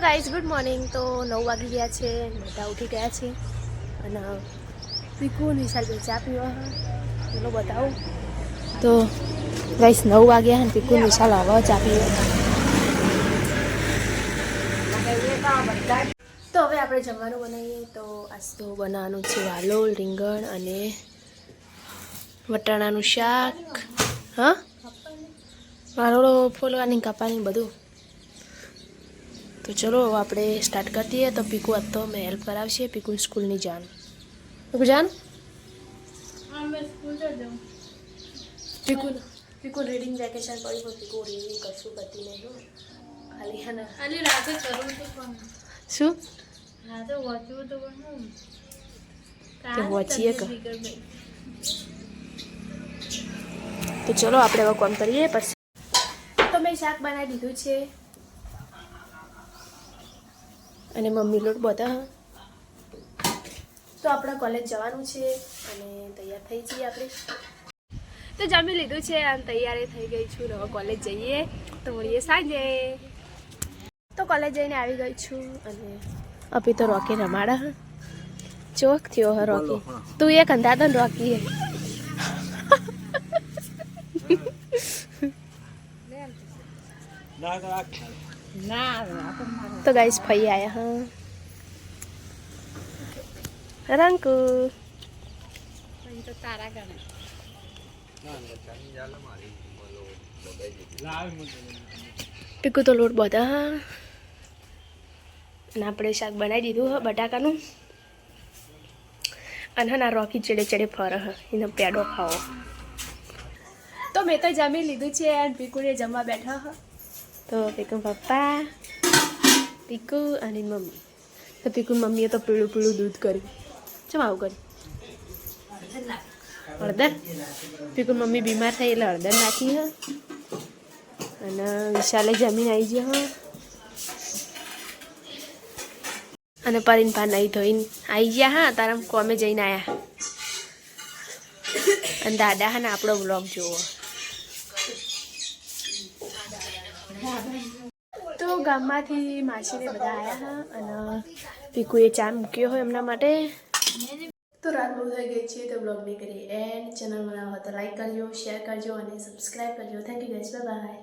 Guys good morning તો નવ વાગી ગયા છે, બધા ઉઠી ગયા છે. અને પીકુ નિશાલ બે ચા પીવા ચલો બતાવું. તો ગાઈસ નવ વાગ્યા અને પીકુ નિશાલ આવો ચા પીવા તો હવે આપણે જમવાનું બનાવીએ. તો આજ તો બનાવવાનું છે વાલોલ, રીંગણ અને વટાણાનું શાક. હા? વાલોળો ફોલવાની કાપવાની બધું. તો ચલો હવે આપણે સ્ટાર્ટ કરી દઈએ. તો પીકુ આજ તો મેં હેલ્પ કરાવશે. પીકુ સ્કૂલની જાન પીકુ જાન પીકુ પીકુ રીડિંગ વેકેશન પડ્યું પણ પીકુ રીડિંગ કશું કરતી નહીં ખાલી હે ને ખાલી રાતે કરવું તો પણ. શું? રાતે વાંચવું તો પણ હું. કે વાંચીએ કે? તો ચલો આપણે હવે કોમ કરીએ? પછી તો મેં શાક બનાવી દીધું છે. અને મમ્મી લોટ બધા. તો આપણે કોલેજ જવાનું છે અને તૈયાર થઈ જઈએ આપણે. તો જમી લીધું છે અને તૈયારી થઈ ગઈ છું. હવે કોલેજ જઈએ તો મળીએ સાંજે. તો કોલેજ જઈને આવી ગઈ છું અને અભી તો રોકી રમાડા. ચોક થયો હ રોકી. તું એક અંધા તો રોકી હે. તો ગાઈસ ફઈ આયા, હા. રંકુ. તારા પીકુ તો લોટ બધા, હા. અને આપણે શાક બનાવી દીધું, હ, બટાકાનું. અને ના રોકી ચડે ચડે ફર, હ. એનો પેડો ખાવો. તો મેં તો જમી લીધું છે, અને પીકુને જમવા બેઠા, હ. તો પીકુ પપ્પા પીકુ અને મમ્મી તો પીકુ મમ્મીએ તો પીળું પીળું દૂધ કર્યું ચમ આવું કર્યું હળદર પીકુ મમ્મી બીમાર થઈ એટલે હળદર નાખી હ અને વિશાલે જમીન આવી ગયો હા અને પરીન પા નહીં ધોઈને આવી ગયા હા તારા કોમે જઈને આવ્યા અને દાદા હા ને આપણો બ્લોગ જોવો તો ગામમાંથી માસીને બધા આવ્યા હા અને પીકુએ ચા મૂક્યો હોય એમના માટે. તો રાત બહુ થઈ ગઈ છે તો બ્લોગને કરી એન્ડ ચેનલ બનાવો તો લાઈક કરજો શેર કરજો અને સબસ્ક્રાઈબ કરજો. Thank you guys by